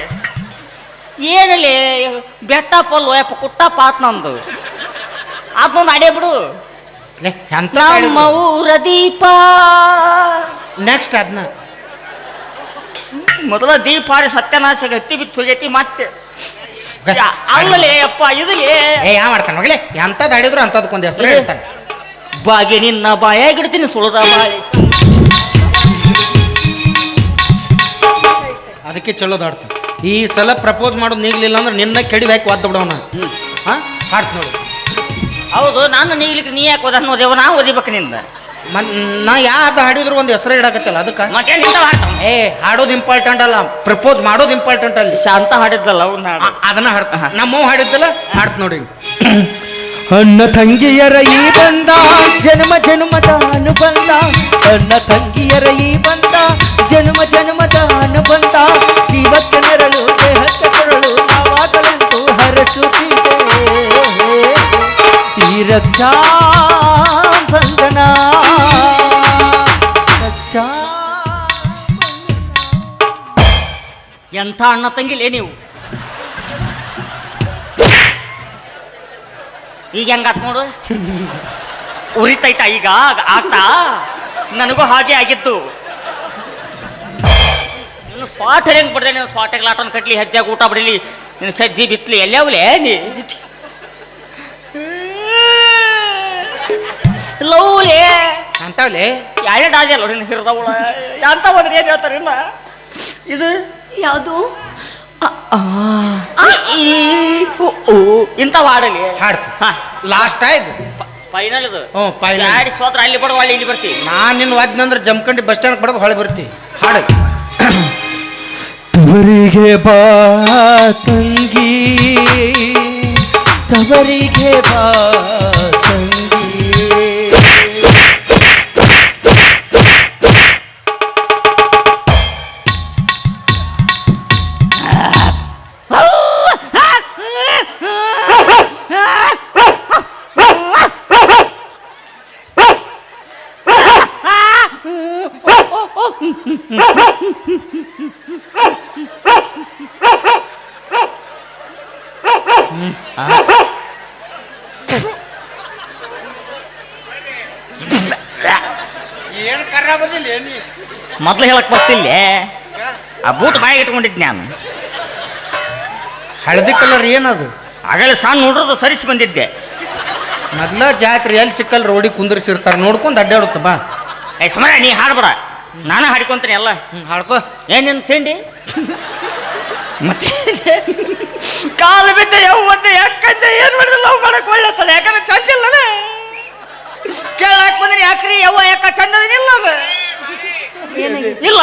ಏನಲ್ಲಿ? ಬೆಟ್ಟ ಪಲ್ಲು ಯಪ್ಪ ಕುಟ್ಟ ಪಾತ್ ನಂದು. ಅದೊಂದು ಅಡೇ ಬಿಡು. ನಮ್ಮ ಊರ ದೀಪ. ನೆಕ್ಸ್ಟ್ ಅದನ್ನ. ಮೊದಲ ದೀಪ ಹಾರಿ ಸತ್ಯನಾಶ ಗತಿ ಬಿತ್ತು ಹೋಗೈತಿ ಮತ್ತೆ. ಯಾ- ಅಲ್ಲಲೇ ಅಪ್ಪ ಇದಲೇ. ಏ ಯಾವ ಮಾಡ್ತಾನೆ ಮಗಳೇ? ಎಂಥದ್ದು ಆಡಿದ್ರು ಅಂಥದಕ್ಕೊಂದು ಹೆಸರು ಹೇಳ್ತಾನೆ. ಬಾಗಿ ನಿನ್ನ ಬಾಯಾಗಿಡ್ತೀನಿ ಸುಳದ ಬಾಳಿ ಅದಕ್ಕೆ ಚಲೋ ದಾಡ್ತ ಈ ಸಲ ಪ್ರಪೋಸ್ ಮಾಡೋದು ನೀಗ್ಲಿಲ್ಲ ಅಂದ್ರೆ ನಿನ್ನ ಕೆಡಿ ಹಾಕಿ ಒದ್ದು ಬಿಡೋಣ. ಹಾ? ಹಾಡ್ತ ನೋಡು. ಹೌದು ನಾನು ನೀಗ್ಲಿಕ್ಕೆ ನೀ ಯಾಕೆ ಓದ ಓದೇವ ನಾ ಓದಿಬೇಕು ನಿಂದ. ಮನ್ ನಾ ಯಾವ್ದು ಹಾಡಿದ್ರು ಒಂದು ಹೆಸರು ಇಡಕತ್ತಲ್ಲ ಅದಕ್ಕೆ? ಮತ್ತೆ ಏ ಹಾಡೋದು ಇಂಪಾರ್ಟೆಂಟ್ ಅಲ್ಲ ಪ್ರಪೋಸ್ ಮಾಡೋದು ಇಂಪಾರ್ಟೆಂಟ್ ಅಲ್ಲಿ. ಶಾಂತ ಹಾಡಿದ್ದಲ್ಲ ಅವ್ನ ಅದನ್ನ ಹಾಡ್ತ ನಮ್ಮವ್ ಹಾಡಿದ್ದಲ್ಲ ಹಾಡ್ತ ನೋಡಿ ಅಣ್ಣ ತಂಗಿಯರ ಈ ಬಂದ ಜನ್ಮ ಜನ್ಮದ ಅನುಬಂಧ. ಅಣ್ಣ ತಂಗಿಯರ ಈ ಬಂದ ಜನ್ಮ ಜನ್ಮದ ಅನುಬಂಧ. ಜೀವಕ್ಕೆ ನೆರಳು ದೇಹಕ್ಕೆ ತೆರಳು ನಾವಾಗಲೆಂದು ಹರಸುತ್ತಿದೆ ಈ ರಕ್ಷಾ ಎಂಥ ಅಣ್ಣ ತಂಗಿಲೇ ನೀವು? ಈಗ ಹೆಂಗಾತ್ ನೋಡು? ಉರಿತೈತ ಈಗ? ಆಗ್ತಾ ನನಗೂ ಹಾಗೆ ಆಗಿತ್ತು. ನೀನು ಸ್ವಾಟ್ ಹೆಂಗ್ ಬಿಡ್ದೆ ನೀನು ಸ್ವಾಟ್ ಲಾಟನ್ ಕಟ್ಲಿ ಹೆಜ್ಜೆಗೆ ಊಟ ಬಿಡಲಿ ನಿನ್ನ ಸಜ್ಜಿ ಬಿತ್ಲಿ ಎಲ್ಲವ್ಲೆ ನೀ? ಲವ್ಲೇ ಅಂತವ್ಲೆ ಎರಡು ಆದ್ಯಲ್ಲ ನಿನ್ನ ಹಿರಿದವಳ? ಅಂತ ಬಂದ್ರೆ ಏನು ಹೇಳ್ತಾರೆ ಇನ್ನ? ಇದು ಯಾವುದು? ಇಂಥ ಹಾಡಲಿ ಹಾಡ್ತ. ಹಾ. ಲಾಸ್ಟ್ ಆಯ್ತು ಫೈನಲ್ ಇದು ಹ್ಞೂ ಫೈನಲ್ ಹಾಡಿ ಸೋತ್ರ ಅಲ್ಲಿ ಬಡ ಒಳ್ಳೆ ಇಲ್ಲಿ ಬರ್ತಿ. ನಾನು ನಿನ್ನ ವಾದ್ನಂದ್ರೆ ಜಮ್ಕಂಡಿ ಬಸ್ ಸ್ಟ್ಯಾಂಡ್ ಬಡದು ಹೊಳೆ ಬರ್ತಿ. ಹಾಡು. ತವರಿಗೆ ಬಾ ತಂಗಿ. ತವರಿಗೆ ಬಾ ಮೊದ್ಲು ಹೇಳಕ್ ಬರ್ತಿಲ್ಲ. ಆ ಬೂಟ್ ಬಾಯಿಗೆ ಇಟ್ಕೊಂಡಿದ್ದೆ ನಾನು. ಹಳದಿ ಕಲರ್ ಏನದು? ಆಗಲೇ ಸಣ್ಣ ನೋಡ್ರದು ಸರಿಸಿ ಬಂದಿದ್ದೆ. ಮೊದ್ಲ ಜಾತ್ರೆ ಎಲ್ಲಿ ಸಿಕ್ಕಲ್ ರೋಡಿ ಕುಂದ್ರಿಸಿರ್ತಾರೆ ನೋಡ್ಕೊಂಡು ಅಡ್ಡಾಡುತ್ತ ಬಾ. ಏ ಸುಮಾರ ನೀ ಹಾಡ್ಬೇಡ. ನಾನು ಹಾಡ್ಕೊಂತೀನಿ ಎಲ್ಲ. ಹ್ಞೂ ಹಾಡ್ಕೋ. ಏನೇನು ತಿಂಡಿ? ಮತ್ತೆ ಕಾಲು ಬಿದ್ದ ಯವ್ವಂದೆ ಯಾಕಂದೆ ಏನು ಮಾಡಿದ್ರೆ ಲವ್ ಮಾಡಕ್ ಒಳ್ಳೆತಲ್ಲ ಯಾಕಂದ್ರೆ ಚಂದ ಕೇಳಕ್ ಬಂದ್ರೆ ಯಾಕ್ರಿ ಯವ್ವ ಯಾಕ ಚಂದ ಇಲ್ಲ.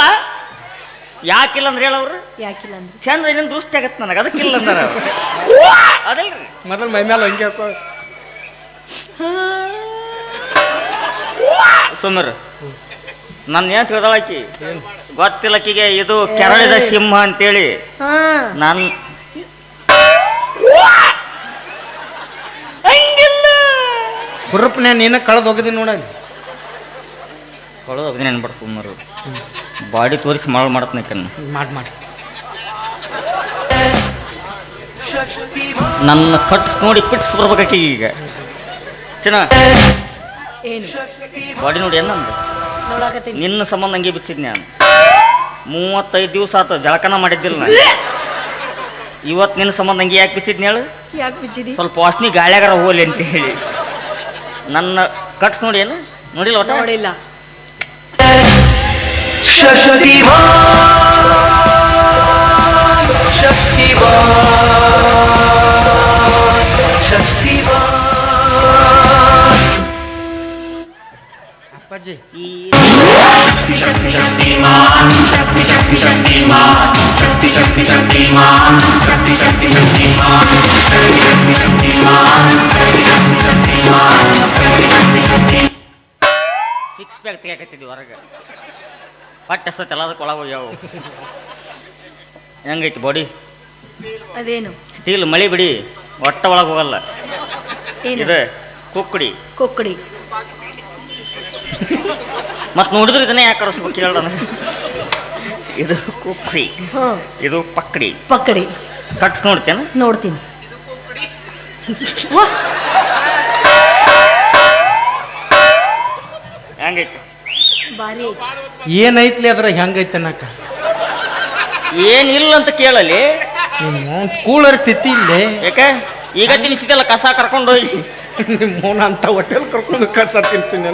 ಯಾಕಿಲ್ಲ ಅಂದ್ರೆ ಹೇಳವ್ರು ಯಾಕಿಲ್ಲ ಅಂದ್ರೆ ಚಂದ ಇನ್ನೊಂದು ದೃಷ್ಟಿ ಆಗತ್ತೆ ನನಗೆ ಅದಕ್ಕಿಲ್ಲ ಅಂದಾರ ಅವ್ರು. ಅದಲ್ರಿ. ಮೊದಲು ಮೈ ಮೇಲೆ ಹಂಗೆ ಹಾಕೋ. ಸುಮ್ಮರು ನನ್ನ ಏನ್ ತಿಳಿದಳಾಕಿ ಗೊತ್ತಿಲ್ಲಕ್ಕಿಗೆ ಇದು ಕೆರಳಿದ ಸಿಂಹ ಅಂತೇಳಿ. ಹಾ. ನನ್ ಹಂಗಿಲ್ಲ. ನೀನ ಕಳೆದು ಹೋಗಿದ್ದೀನಿ ನೋಡಲ್ಲಿ ತೊಳೆದು ನೆನ್ಬಿಟ್ಟು ಮರು. ಬಾಡಿ ತೋರಿಸಿ ಮಾಡಲು ಮಾಡ್ತೀನಿ ಕಣ್ಣು ಮಾಡಿ ಮಾಡಿ. ನನ್ನ ಕಟ್ಸ್ ನೋಡಿ ಪಿಟ್ಸ್ ಬರ್ಬೇಕಾಕಿ ಈಗ. ಚಿನ್ನ. ಏನು? ಬಾಡಿ ನೋಡಿ ಏನಂದು? ನೋಡಾಕತ್ತೀನಿ. ನಿನ್ನ ಸಂಬಂಧ ಹಂಗೆ ಬಿಚ್ಚಿದ್ನಿ ನಾನು. ಮೂವತ್ತೈದು ದಿವಸ ಆತ ಜಳಕನ ಮಾಡಿದ್ದಿಲ್ಲ ನಾನು. ಇವತ್ತು ನಿನ್ನ ಸಂಬಂಧ ಹಂಗೆ ಯಾಕೆ ಬಿಚ್ಚಿದ್ನಿ ಹೇಳು? ಯಾಕೆ ಬಿಚ್ಚಿದಿ? ಸ್ವಲ್ಪ ವಾಸ್ನಿ ಗಾಳಿಯಾಗರ ಹೋಲಿ ಅಂತ ಹೇಳಿ. ನನ್ನ ಕಟ್ಸ್ ನೋಡಿ ಏನು? ನೋಡಿಲ್ಲ ಒಟ್ಟ? ನೋಡಿಲ್ಲ. ಅಪ್ಪಾಜಿ ಈ ಸಿಕ್ಸ್ ಪ್ಯಾಕ್ ತೆಗಿಯಾಕತ್ತಿದ್ವಿ ಹೊರಗೆ. ಪಟ್ಟ ಎಷ್ಟೊತ್ತೆಲ್ಲ ಅದಕ್ಕೆ ಒಳಗೆ ಹೋಗ್ಯಾವು. ಹೆಂಗೈತಿ ಬಾಡಿ ಅದೇನು? ಸ್ಟೀಲ್ ಮಳಿ ಬಿಡಿ ಒಟ್ಟ ಒಳಗೆ ಹೋಗಲ್ಲ. ಏನು? ಇದು ಕುಕ್ಕುಡಿ. ಕೊಕ್ಕಡಿ. ಮತ್ತೆ ನೋಡಿದ್ರೆ ಇದನ್ನೇ ಯಾಕೆ ಕರೆಸ್ಬೇಕು ಹೇಳ ಇದು ಕುಕ್ಕಡಿ. ಹಾ. ಇದು ಪಕ್ಕಡಿ. ಪಕ್ಕಡಿ. ಕಟ್ಸ್ ನೋಡ್ತೇನೆ? ನೋಡ್ತೀನಿ. ವಾ, ಏನೈತ್ಲಿ ಅದ್ರ ಹೆಂಗೈತೆ ಅನ್ನಕ? ಏನಿಲ್ಲ ಅಂತ ಕೇಳಲಿ ಕೂಲರ್ ತಿತ್ತಿ ಇಲ್ಲಿ. ಯಾಕೆ ಈಗ ತಿನ್ಸಿದಲ್ಲ ಕಸ ಕರ್ಕೊಂಡು ಹೋಗಿ. ನಿಮ್ಮ ಮೌನ ಅಂತ ಹೋಟೆಲ್ ಕರ್ಕೊಂಡು ಕಸ ತಿನ್ಸಿನ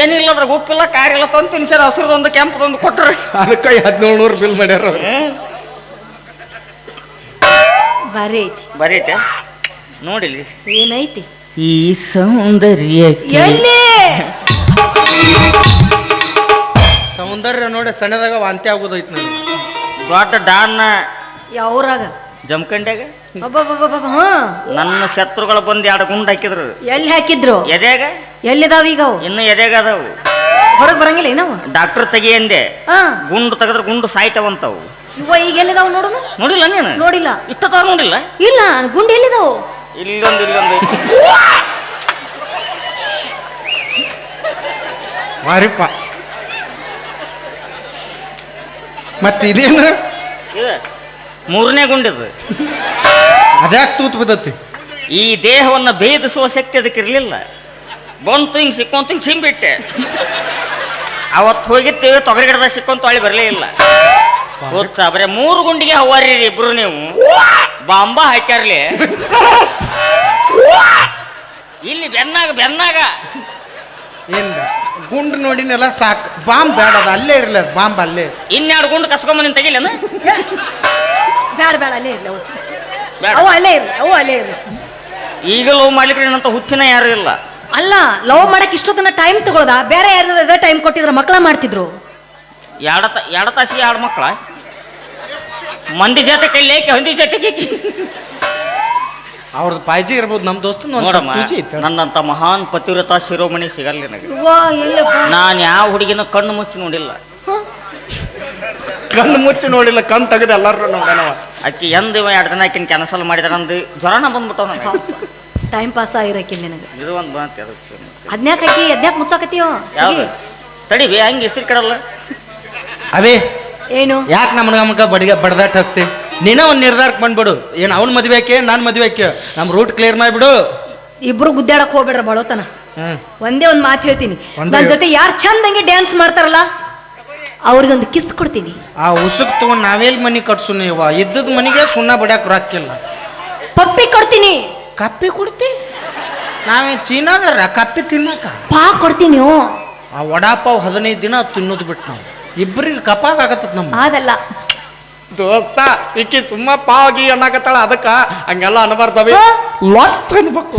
ಏನಿಲ್ಲ ಅದ್ರ ಉಪ್ಪಿಲ್ಲ ಕಾರ್ ಇಲ್ಲ ತಂದು ತಿನ್ಸ್ಯಾರ ಹಸಿರದೊಂದು ಕೆಂಪದೊಂದು ಕೊಟ್ಟರೆ ಅದಕ್ಕೆ ಹದಿನೇಳು ನೂರು ಬಿಲ್ ಮಾಡ್ಯಾರ ಬರೀ ಭಾರಿ ಐತಿ. ಬರೀ ಐತೆ. ನೋಡಿಲಿ. ಏನೈತಿ? ಈ ಸೌಂದರ್ಯ ಎಲ್ಲಿ? ಸೌಂದರ್ಯ ನೋಡಿ ಸಣ್ಣದಾಗ ವಾಂತಿ ಆಗೋದೈತಿ ನನಗೆ ದೊಡ್ಡ ಡಾನ್ನ ಯಾವ್ರಾಗ? ಜಮಖಂಡ್ಯಾಗ? ಅಬ್ಬಬ್ಬಬ್ಬಬ್ಬ, ಹಾ. ನನ್ನ ಶತ್ರುಗಳು ಬಂದು ಎರಡು ಗುಂಡು ಹಾಕಿದ್ರು. ಎಲ್ಲಿ ಹಾಕಿದ್ರು? ಎದೆಗ ಎಲ್ಲಿದಾವ ಈಗ ಅವು? ಇನ್ನು ಎದೆಗ ಅದಾವು? ಹೊರಗೆ ಬರಂಗಿಲ್ಲ ಏನವ? ಡಾಕ್ಟರ್ ತೆಗಿ ಅಂದೆ. ಹಾ. ಗುಂಡು ತೆಗೆದ್ರೆ ಗುಂಡು ಸಾಯ್ತಾವಂತವು ಇವ ಈಗ ಎಲ್ಲಿದಾವ ನೋಡುನು? ನೋಡಿಲ್ಲ ನೀನು? ನೋಡಿಲ್ಲ. ಇಷ್ಟತಾವ ನೋಡಿಲ್ಲ? ಇಲ್ಲ ಗುಂಡು ಎಲ್ಲಿದಾವು? ಇಲ್ಲೊಂದು ಇಲ್ಲೊಂದು. ಮಾರಿಪ್ಪ ಮತ್ತೆ ಇದೇನು? ಇದು ಮೂರನೇ ಗುಂಡದ. ಅದ್ಯಾಕೆ ತೂತ್ ಬಿದ್ದತಿ? ಈ ದೇಹವನ್ನು ಭೇದಿಸುವ ಶಕ್ತಿ ಅದಕ್ಕೆ ಇರಲಿಲ್ಲ. ಬಂತು ಹಿಂಗೆ ಸಿಕ್ಕೊಂತ ಹಿಂಗೆ ಸಿಂಬಿಟ್ಟೆ. ಅವತ್ತು ಹೋಗಿತ್ತೇವೆ ತೊಗರಿ ಗಿಡದ ಸಿಕ್ಕೊಂತ ಹೊಳಿ ಬರಲೇ ಇಲ್ಲ. ಬರೇ ಮೂರು ಗುಂಡಿಗೆ ಹವಾರಿ ಇಬ್ರು ನೀವು. ಬಾಂಬ ಹಾಕ್ಯಾರ್ಲಿ. ಇಲ್ಲಿ ಬೆನ್ನಾಗ ಬೆನ್ನಾಗ. ಏನ್ ಗುಂಡು ನೋಡಿನೆಲ್ಲ ಸಾಕು. ಬಾಂಬ್ ಬೇಡ ಅದು ಅಲ್ಲೇ ಇರಲಿ ಅದು ಬಾಂಬ್ ಅಲ್ಲೇ. ಇನ್ನೆರಡು ಗುಂಡು ಕಸ್ಕೊಂಬಂದಿನ ತೆಗಿಲೇನ ಬೇಡ ಬೇಡ ಅಲ್ಲೇ ಇರಲಿ ಅವು ಬೇಡ. ಅವು ಅಲ್ಲೇ ಇರಲಿ ಅವು ಅಲ್ಲೇ ಇರಲಿ. ಈಗ ಲವ್ ಮಾಡ್ಲಿಕ್ಕೆ ಏನಂತ ಹುಚ್ಚಿನ ಯಾರು ಇಲ್ಲ. ಅಲ್ಲ ಲವ್ ಮಾಡಕ್ ಇಷ್ಟೊತ್ತನ ಟೈಮ್ ತಗೊಳ್ದ? ಬೇರೆ ಯಾರು ಅದೇ ಟೈಮ್ ಕೊಟ್ಟಿದ್ರು ಮಕ್ಕಳ ಮಾಡ್ತಿದ್ರು? ಎರಡ ತ ಎರಡು ತಾಸಿಗೆ ಎರಡು ಮಕ್ಕಳ ಮಂದಿ ಜೊತೆ ಕೈಲಿ ಹೊಂದಿ ಜೊತೆ ಜೊತೆಗೆ ಅವ್ರದ್ದು ಪಾಯ್ಜಿ ಇರ್ಬೋದು ನಮ್ಮ ದೋಸ್ತ ನೋಡಮ್ಮ ನನ್ನಂತ ಮಹಾನ್ ಪತಿವ್ರತ ಶಿರೋಮಣಿ ಸಿಗಲ್ಲ ನನಗೆ. ನಾನು ಯಾವ ಹುಡುಗಿನ ಕಣ್ಣು ಮುಚ್ಚಿ ನೋಡಿಲ್ಲ. ಕಣ್ಣು ಮುಚ್ಚಿ ನೋಡಿಲ್ಲ ಕಣ್ಣು ತೆಗೆದು ಎಲ್ಲರೂ ನೋಡೋಣ ಆಕಿ ಎಂದ ಇವ ಎರಡು ದಿನ ಆಕಿನ ಕ್ಯಾನ್ಸಲ್ ಮಾಡಿದ ಅಂದು ಜ್ವರನ ಬಂದ್ಬಿಟ್ಟವ ನನಗೆ ಟೈಮ್ ಪಾಸ್ ಆಗಿರಕ್ಕೆ ನಿನಗೆ. ಇದು ಒಂದು ಬಂತು ಅದಕ್ಕೆ ಅದ್ನ್ಯಾಕ್ ಹಾಕಿ ಅದ್ನ್ಯಾಕ್ ಮುಚ್ಚಾಕತ್ತೀಯೋ ಯಾವ್ದು? ತಡಿ ಬೇ ಹಂಗೆ ಹೆಸರು ಕಡಲ್ಲ. ಅವೇ ಏನು? ಯಾಕೆ ನಮ್ಗೆ ನಮ್ಗೆ ಬಡಿಗೆ ಬಡ್ದಾಟ ಹಸ್ತಿ? ನೀನೇ ಒಂದು ನಿರ್ಧಾರಕ್ಕೆ ಬಂದ್ಬಿಡು. ಏನು ಅವ್ನ ಮದುವೆ ಆಕೆ ನಾನು ಮದುವೆ ಆಕೆ? ನಮ್ಮ ರೂಟ್ ಕ್ಲಿಯರ್ ಮಾಡಿಬಿಡು. ಇಬ್ರು ಗುದ್ದಾಡಕ್ ಹೋಗ್ಬೇಡ್ರ ಬಳೋತನ. ಒಂದೇ ಒಂದ್ ಮಾತು ಹೇಳ್ತೀನಿ. ಒಂದೇ ನನ್ನ ಜೊತೆ ಯಾರು ಚಂದಂಗೆ ಡ್ಯಾನ್ಸ್ ಮಾಡ್ತಾರಲ್ಲ ಅವ್ರಿಗೊಂದು ಕಿಸ್ ಕೊಡ್ತೀನಿ. ಆ ಉಸುಕ್ ತಗೊಂಡು ನಾವೇಲ್ ಮನೆ ಕಟ್ಸು ನೀವ? ಇದ್ದದ ಮನೆಗೆ ಸುಣ್ಣ ಬಡ್ಯಾಕ ರೊಕ್ಕಿಲ್ಲ. ಪಪ್ಪಿ ಕೊಡ್ತೀನಿ. ಕಪ್ಪಿ ಕೊಡ್ತಿ? ನಾವೇ ಚೀನಾದಾರ ಕಪ್ಪಿ ತಿನ್ನಕ. ಪಾ ಕೊಡ್ತೀನಿ. ಆ ವಡಾಪಾವ್ ಹದಿನೈದು ದಿನ ತಿನ್ನೋದು ಬಿಟ್ಟು ನಾವು. ಇಬ್ಬರಿಗೆ ಕಪಾಗ ಆಗತ್ತದ ನಮ್ಮ ಅದಲ್ಲ ದೋಸ್ತ ಈಕಿ ಸುಮ್ಮ ಪಾವಾಗಿ ಅನ್ನಕತ್ತಾಳ ಅದಕ್ಕ ಹಂಗೆಲ್ಲ ಅನ್ಬಾರ್ದವಿ. ಲಚ್ಚ ಲೊಚ್ಚ ಅನ್ಬೇಕು.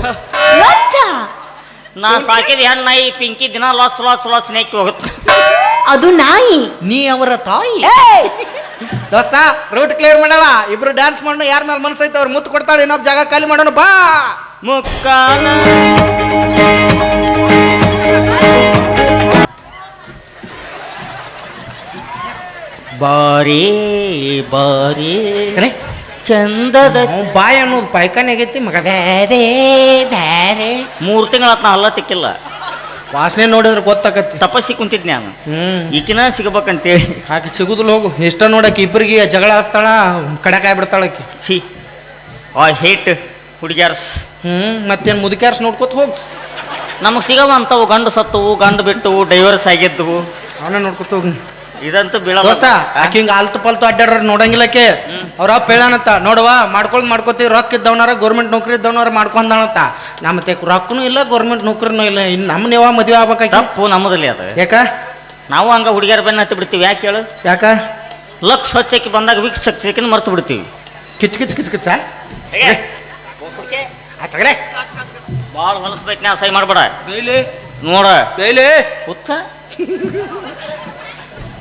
ನಾ ಸಾಕಿದ ಹೆಣ್ಣು ನಾಯಿ ಪಿಂಕಿ ದಿನ ಲಾಸ್ ಲಾಸ್ ಲಾಸ್ ನೇಕಿ ಹೋಗುತ್ತೆ. ಅದು ನಾಯಿ. ನೀ ಅವರ ತಾಯಿ! ದೋಸ್ತ ರೂಟ್ ಕ್ಲಿಯರ್ ಮಾಡಲ್ಲ ಇಬ್ರು ಡ್ಯಾನ್ಸ್ ಮಾಡೋಣ ಯಾರ ಮೇಲೆ ಐತೆ ಅವ್ರು ಮುತ್ತು ಕೊಡ್ತಾಳೆ ಇನ್ನೊಬ್ಬ ಜಾಗ ಖಾಲಿ ಮಾಡೋಣ ಬಾ! ಮುಕ್ಕಾನ. ಬಾರಿ ಬಾರಿ. ಚಂದದ ಬಾಯ್ ಅನ್ನೋದು ಪಾಯ್ಕಾನೆ ಆಗೈತಿ ಮಗ. ಬ್ಯಾರೆ ಬ್ಯಾರೆ. ಮೂರು ತಿಂಗಳ ನಾ ಅಲ್ಲ ತಿಕ್ಕಿಲ್ಲ. ವಾಸನೆ ನೋಡಿದ್ರೆ ಗೊತ್ತಾಕತ್ತಿ. ತಪಸ್ಸಿ ಕುಂತಿದ್ ನಾನು. ಈಕಿನ ಸಿಗಬೇಕಂತೇಳಿ. ಆಕೆ ಸಿಗುದಿಲ್ಲ ಹೋಗು. ಇಷ್ಟ ನೋಡಕ್ಕೆ ಇಬ್ಬರಿಗೆ ಜಗಳ ಹಚ್ತಾಳ ಕಡಕಾಯಿ ಬಿಡ್ತಾಳ ಆಕಿ. ಛೀ. ಆ ಹೇಟ್ ಹುಡುಗ್ಯಾರ್ಸ್. ಹ್ಞೂ ಮತ್ತೇನು ಮುದುಕ್ಯಾರ್ಸ್ ನೋಡ್ಕೊತ ಹೋಗ್. ನಮಗೆ ಸಿಗವ ಅಂತವು ಗಂಡು ಸತ್ತವು ಗಂಡು ಬಿಟ್ಟವು ಡೈವರ್ಸ್ ಆಗಿದ್ದವು. ಅವನ್ನ ನೋಡ್ಕೊತ ಹೋಗ್ ಇದಂತೂ ಬೀಳ ದೋಸ್ತ ಹಿಂಗ ಆಲ್ತು ಪಲ್ತು ಅಡ್ಡಾಡ್ರ ನೋಡಂಗಿಲ್ಲಕ್ಕೆ ಅವ್ರ ಅಪ್ಪ ಹೇಳಾನಂತ ನೋಡವಾ ಮಾಡ್ಕೊಳ್ ಮಾಡ್ಕೋತೀವಿ ರೊಕ್ಕ ಇದ್ದವನಾರ ಗೌರ್ಮೆಂಟ್ ನೌಕರಿ ಇದ್ದವನಾರ ಮಾಡ್ಕೊಂಡಾನಂತ ನಮ್ಮ ಮತ್ತೆ ರೊಕ್ಕನೂ ಇಲ್ಲ ಗೌರ್ಮೆಂಟ್ ನೌಕರಿನೂ ಇಲ್ಲ. ಇನ್ನು ನಮ್ಮ ನೀವ ಮದುವೆ ಆಗ್ಬೇಕಾಗಿ ತಪ್ಪು ನಮ್ಮದಲ್ಲಿ ಅದು. ಯಾಕ? ನಾವು ಹಂಗ ಹುಡುಗಿಯರ ಬೆನ್ನ ಹತ್ತಿ ಬಿಡ್ತೀವಿ. ಯಾಕೆ ಹೇಳು? ಯಾಕ? ಲಕ್ ಸ್ವಚ್ಛಕ್ಕೆ ಬಂದಾಗ ವಿಕ್ ಸ್ವಚ್ಛಕ್ಕೆ ಮರ್ತು ಬಿಡ್ತೀವಿ. ಕಿಚ್ ಕಿಚ್ ಕಿಚ್ ಕಿಚ್ಚ ಭಾಳ ಹೊಲಸ್ಬೇಕು ನಾ ಸೈ ಮಾಡ್ಬೇಡ. ಬೇಲಿ. ನೋಡ. ಉತ್ತ ಹುಚ್ಚ.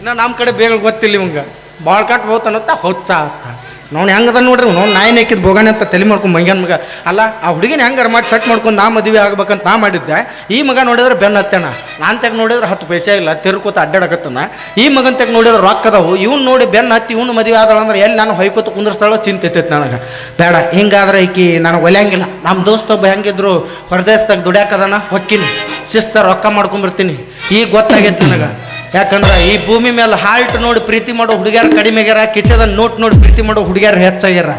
ಇನ್ನ ನಮ್ಮ ಕಡೆ ಬೇಗ ಗೊತ್ತಿಲ್ಲ ಇವಂಗ. ಭಾಳ ಕಟ್ ಹೋತನತ್ತ ಹೊಚ್ಚ ಅಂತ. ನೋಡ್ ಹೆಂಗದ ನೋಡ್ರಿ ನೋಡ್ ನಾಯಿ ನೆಕ್ಕಿದ್ ಬೋಗಾನೆ ಅಂತ ತಲೆ ಮಾಡ್ಕೊಂಡು ಮಂಗ್ಯಾನ ಮಗ. ಅಲ್ಲ, ಆ ಹುಡುಗಿನ ಹೆಂಗಾರ ಮಾಡಿ ಸೆಟ್ ಮಾಡ್ಕೊಂಡು ನಾ ಮದುವೆ ಆಗ್ಬೇಕಂತ ನಾ ಮಾಡಿದ್ದೆ. ಈ ಮಗ ನೋಡಿದ್ರೆ ಬೆನ್ನ ಹತ್ತೇನ ನಾನು ತೆಗ್ ನೋಡಿದ್ರೆ ಹತ್ತು ಪೈಸೆ ಇಲ್ಲ, ತಿರ್ಕೋತ ಅಡ್ಡಾಡಕತ್ತನ. ಈ ಮಗನ ತೆಗ್ ನೋಡಿದ್ರೆ ರೊಕ್ಕ ಅದಾವು. ಇವ್ನು ನೋಡಿ ಬೆನ್ನ ಹತ್ತಿ ಇವ್ನು ಮದುವೆ ಆದಳ ಅಂದ್ರೆ ಎಲ್ಲಿ ನಾನು ಹೊಯ್ಕೋತ ಕುಂದ್ರಸ್ತಾಳೋ ಚಿಂತೆ ಐತೈತೆ ನನಗೆ. ಬೇಡ, ಹಿಂಗಾದ್ರೆ ಈಕಿ ನನಗೆ ಒಲ್ಯಂಗಿಲ್ಲ. ನಮ್ಮ ದೋಸ್ತ ಒಬ್ಬ ಹೆಂಗಿದ್ರು ಹೊರದೇಶದಾಗ ದುಡ್ಯಾಕದನ ಹೊಕ್ಕಿನಿ. ಶಿಸ್ತ ರೊಕ್ಕ ಮಾಡ್ಕೊಂಬರ್ತೀನಿ ಈಗ ಗೊತ್ತಾಗೈತೆ ನನಗೆ. ಯಾಕಂದ್ರೆ ಈ ಭೂಮಿ ಮೇಲೆ ಹಾಲ್ಟ್ ನೋಡಿ ಪ್ರೀತಿ ಮಾಡೋ ಹುಡುಗ್ಯಾರ ಕಡಿಮೆ ಆಗ್ಯಾರ ಕಿಚದ ನೋಟ್ ನೋಡಿ ಪ್ರೀತಿ ಮಾಡೋ ಹುಡುಗ್ಯಾರ ಹೆಚ್ಚಾಗ್ಯಾರ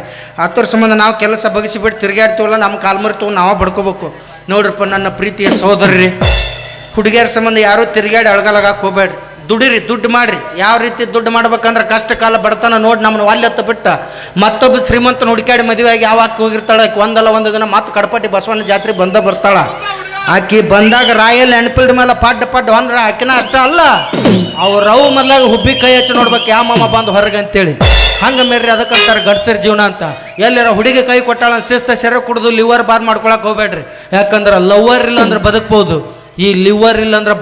ಅದ್ರ ಸಂಬಂಧ ನಾವು ಕೆಲಸ ಬಗಿಸಿ ಬಿಟ್ಟು ತಿರ್ಗಾಡ್ತೀವಲ್ಲ ನಮ್ಮ ಕಾಲ್ಮರಿ ನಾವು ಬಡ್ಕೋಬೇಕು. ನೋಡ್ರಪ್ಪ, ನನ್ನ ಪ್ರೀತಿಯ ಸಹೋದರಿ ಹುಡುಗಿಯರ ಸಂಬಂಧ ಯಾರೂ ತಿರ್ಗಾಡಿ ಅಳಗಲಾಗಕ್ಕೆ ಹೋಗ್ಬೇಡ್ರಿ. ದುಡಿರಿ, ದುಡ್ಡು ಮಾಡ್ರಿ. ಯಾವ ರೀತಿ ದುಡ್ಡು ಮಾಡ್ಬೇಕಂದ್ರೆ ಕಷ್ಟ ಕಾಲ ಬಡತನ ನೋಡಿ ನಮ್ಮನ್ನು ಒಲ್ಲೆತ್ತ ಬಿಟ್ಟ ಮತ್ತೊಬ್ಬ ಶ್ರೀಮಂತನ ಹುಡುಕಾಡಿ ಮದುವೆಯಾಗಿ ಯಾವ ಆಕಿ ಹೋಗಿರ್ತಾಳೆ ಒಂದಲ್ಲ ಒಂದು ದಿನ ಮತ್ತೆ ಕಡಪಟ್ಟಿ ಬಸವಣ್ಣ ಜಾತ್ರೆ ಬಂದ ಬರ್ತಾಳ. ಆಕಿ ಬಂದಾಗ ರಾಯಲ್ ಎನ್ಫೀಲ್ಡ್ ಮೇಲೆ ಪಡ್ಡ ಪಡ್ಡ ಅಂದ್ರೆ ಆಕಿನ ಅಷ್ಟ ಅಲ್ಲ. ಅವ್ರ ರವ್ ಮೊದ್ಲಾಗ ಹುಬ್ಬಿ ಕೈ ಹಚ್ಚಿ ನೋಡ್ಬೇಕು ಯಾವ ಮಾಮ ಬಂದು ಹೊರಗೆ ಅಂತೇಳಿ. ಹಂಗ ಮೇಡ್ರಿ ಅದಕ್ಕಂತಾರೆ ಗಡ್ಸರ್ ಜೀವನ ಅಂತ. ಎಲ್ಲಾರ ಹುಡುಗಿ ಕೈ ಕೊಟ್ಟಾಳ, ಶಿಸ್ತ ಸೆರೆ ಕುಡಿದು ಲಿವರ್ ಬಾದ್ ಮಾಡ್ಕೊಳಕ್ ಹೋಗ್ಬೇಡ್ರಿ. ಯಾಕಂದ್ರೆ ಲವರ್ ಇಲ್ಲ ಅಂದ್ರೆ ಬದುಕ್ಬೋದು. ಈ ಲಿವರ್ ಇಲ್ಲ ಅಂದ್ರೆ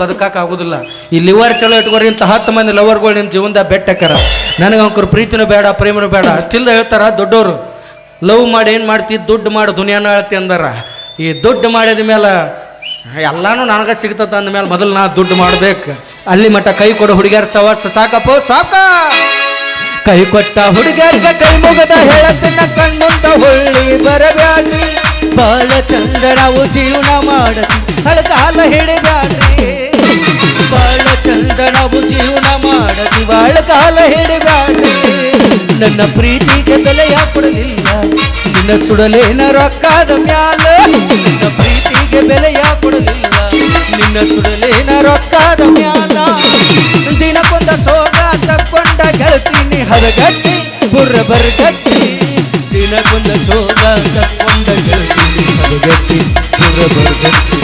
ಆಗೋದಿಲ್ಲ. ಈ ಲಿವರ್ ಚಲೋ ಇಟ್ಕೊರಿ ಇಂಥ ಹತ್ತು ಮಂದಿ ಲವರ್ಗಳು ನಿಮ್ಮ ಜೀವನದಾಗ ಬೆಟ್ಟಕ್ಕರ ನನಗೆ ಅಂಕರು ಪ್ರೀತಿನೂ ಬೇಡ, ಪ್ರೇಮನೂ ಬೇಡ. ಅಷ್ಟಿಲ್ಲ ಹೇಳ್ತಾರ ದೊಡ್ಡವರು ಲವ್ ಮಾಡಿ ಏನು ಮಾಡ್ತಿ, ದುಡ್ಡು ಮಾಡಿ ದುನಿಯಾನ ಹೇಳ್ತಿ ಅಂದಾರ. ಈ ದುಡ್ಡು ಮಾಡಿದ ಮೇಲೆ ಎಲ್ಲಾನು ನನಗೆ ಸಿಗ್ತದ ಅಂದ್ಮೇಲೆ ಮೊದಲು ನಾ ದುಡ್ಡು ಮಾಡ್ಬೇಕು. ಅಲ್ಲಿ ಮಟ್ಟ ಕೈ ಕೊಡು ಹುಡುಗಿಯರ್ ಸವರ್ಸ ಸಾಕಪ್ಪ, ಸಾಕ. ಕೈ ಕೊಟ್ಟ ಹುಡುಗಿಯರ್ಗ ಕೈ ಮುಗದ ಹೇಳತ್ತಿನ ಕಣ್ಣುಂತ ಹೊಳ್ಳಿ ಬರಬ್ಯಾಡ್ರಿ. ಬಾಳ ಚಂದ ನಾವು ಜೀವನ ಮಾಡ ಹಳಕಾಲ ಹಿಡಿಬ್ಯಾಡ್ರಿ. ಬಾಳ ಚಂದ ನಾವು ಜೀವನ ಮಾಡತಿ ಬಾಳ ಕಾಲ ಹಿಡಿಬ್ಯಾಡ್ರಿ. ನನ್ನ ಪ್ರೀತಿಗೆ ತಲೆಯ ಕೊಡಲಿಲ್ಲ ನಿನ್ನ ಸುಡಲೇನ ರೊಕ್ಕದ ಮ್ಯಾಲ. ನಿನ್ನ ಪ್ರೀತಿಗೆ ಬೆಲೆಯ ಕೊಡಲಿಲ್ಲ. ನಿನ್ನ ಸುಡಲೇನ ರೊಕ್ಕದ ಮ್ಯಾಲ. ದಿನಕ್ಕೊಂದ ಸೋಗ ತಕ್ಕೊಂಡ ಗೆಳತೀನಿ ಹರಗಟ್ಟಿ ಬುರ್ರ ಬರ್ಗಟ್ಟಿ ದಿನಕ್ಕೊಂದ ಸೋಗ ತಕ್ಕೊಂಡ ಗೆಳತೀನಿ ಹರಗಟ್ಟಿ ಬುರ್ರ ಬರ್ಗಟ್ಟಿ